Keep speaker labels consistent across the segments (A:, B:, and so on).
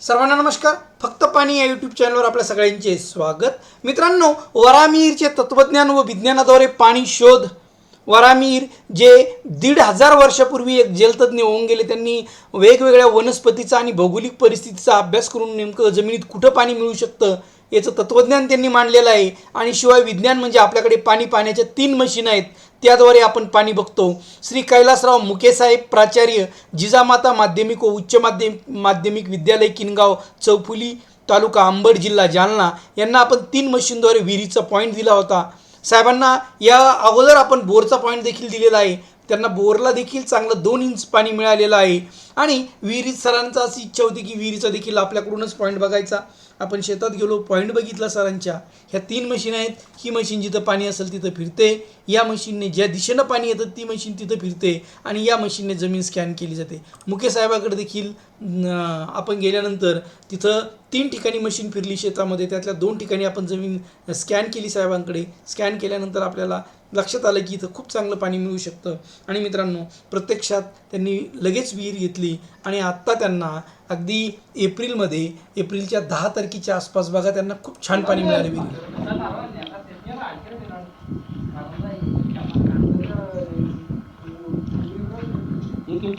A: सर्वांना नमस्कार. फक्त पाणी या यूट्यूब चॅनलवर आपल्या सगळ्यांचे स्वागत. मित्रांनो वरामीरचे तत्त्वज्ञान व विज्ञानाद्वारे पाणी शोध. वरामीर जे दीड हजार वर्षापूर्वी एक जलतज्ञ होऊन गेले त्यांनी वेगवेगळ्या वनस्पतीचा आणि भौगोलिक परिस्थितीचा अभ्यास करून नेमकं जमिनीत कुठं पाणी मिळू शकतं याचं तत्त्वज्ञान त्यांनी मांडलेलं आहे. आणि शिवाय विज्ञान म्हणजे आपल्याकडे पाणी पाण्याच्या तीन मशीन आहेत. त्याद्वारे आपण पाणी बघतो. श्री कैलासराव मुकेसाहेब प्राचार्य जिजामाता माध्यमिक व उच्च माध्यमिक माध्यमिक विद्यालय किनगाव चौफुली तालुका अंबड जिल्हा जालना यांना आपण तीन मशीनद्वारे विहिरीचा पॉईंट दिला होता. साहेबांना या अगोदर आपण बोरचा पॉईंट देखील दिलेला आहे. त्यांना बोरला देखील चांगलं दोन इंच पाणी मिळालेलं आहे. आणि विहिरीत सरांचा अशी इच्छा होती की विहिरीचा देखील आपल्याकडूनच पॉईंट बघायचा. आपण शेतात गेलो पॉईंट बघितला सरांच्या. ह्या तीन मशीन आहेत. ही मशीन जिथं पाणी असेल तिथं फिरते. या मशीनने ज्या दिशेनं पाणी येतं ती मशीन तिथं फिरते आणि या मशीनने जमीन स्कॅन केली जाते. मुके साहेबाकडे देखील आपण गेल्यानंतर तिथं तीन ठिकाणी मशीन फिरली शेतामध्ये. त्यातल्या दोन ठिकाणी आपण जमीन स्कॅन केली साहेबांकडे. स्कॅन केल्यानंतर आपल्याला लक्षात आलं की इथं खूप चांगलं पाणी मिळू शकतं. आणि मित्रांनो प्रत्यक्षात त्यांनी लगेच विहीर घेतली आणि आत्ता त्यांना अगदी एप्रिलमध्ये एप्रिलच्या दहा तारखेच्या आसपास बघा त्यांना खूप छान पाणी मिळालं
B: विहीर.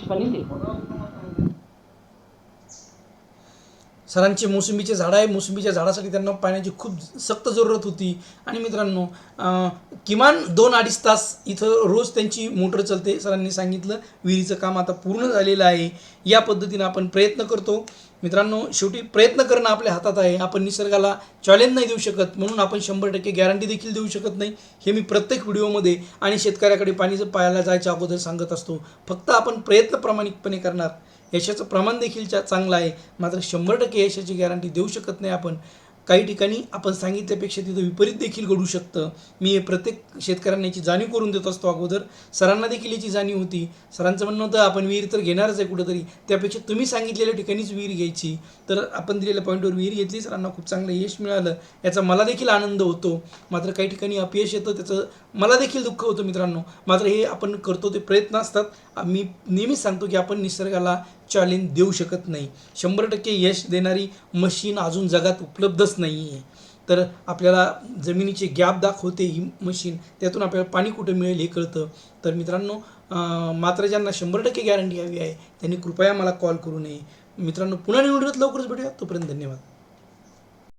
B: पाणी
A: सरांचे मोसंबीचे झाडं आहे मोसंबीच्या झाडासाठी त्यांना पाण्याची खूप सक्त जरूरत होती. आणि मित्रांनो किमान दोन अडीच तास इथं रोज त्यांची मोटर चालते सरांनी सांगितलं. विहिरीचं काम आता पूर्ण झालेलं आहे. या पद्धतीनं आपण प्रयत्न करतो. मित्रांनो शेवटी प्रयत्न करणं आपल्या हातात आहे. आपण निसर्गाला चॅलेंज नाही देऊ शकत. म्हणून आपण शंभर टक्के गॅरंटी देखील देऊ शकत नाही. हे मी प्रत्येक व्हिडिओमध्ये आणि शेतकऱ्याकडे पाणीचं पायाला जायच्या अगोदर सांगत असतो. फक्त आपण प्रयत्न प्रामाणिकपणे करणार. यशाचं प्रमाण देखील चा चांगलं आहे. मात्र शंभर टक्के यशाची गॅरंटी देऊ शकत नाही आपण. काही ठिकाणी आपण सांगितल्यापेक्षा तिथं विपरीत देखील घडू शकतं. मी हे प्रत्येक शेतकऱ्यांना याची जाणीव करून देत असतो. अगोदर सरांना देखील याची जाणीव होती. सरांचं म्हणणं होतं आपण विहीर तर घेणारच आहे कुठंतरी. त्यापेक्षा तुम्ही सांगितलेल्या ठिकाणीच विहीर घ्यायची. तर आपण दिलेल्या पॉईंटवर विहीर घेतली. सरांना खूप चांगलं यश मिळालं. याचा मला देखील आनंद होतो. मात्र काही ठिकाणी अपयश येतं त्याचं मला देखील दुःख होतं मित्रांनो. मात्र हे आपण करतो ते प्रयत्न असतात. मी नेहमीच सांगतो की आपण निसर्गाला चॅलेंज देऊ शकत नाही. शंभर टक्के यश देणारी मशीन अजून जगात उपलब्धच नाही आहे तर आपल्याला जमिनीचे गॅप दाखवते ही मशीन त्यातून आपल्याला पाणी कुठं मिळेल हे कळतं. तर मित्रांनो मात्र ज्यांना शंभर टक्के गॅरंटी हवी आहे त्यांनी कृपया मला कॉल करू नये. मित्रांनो पुन्हा निवडत लवकरच भेटूया. तोपर्यंत धन्यवाद.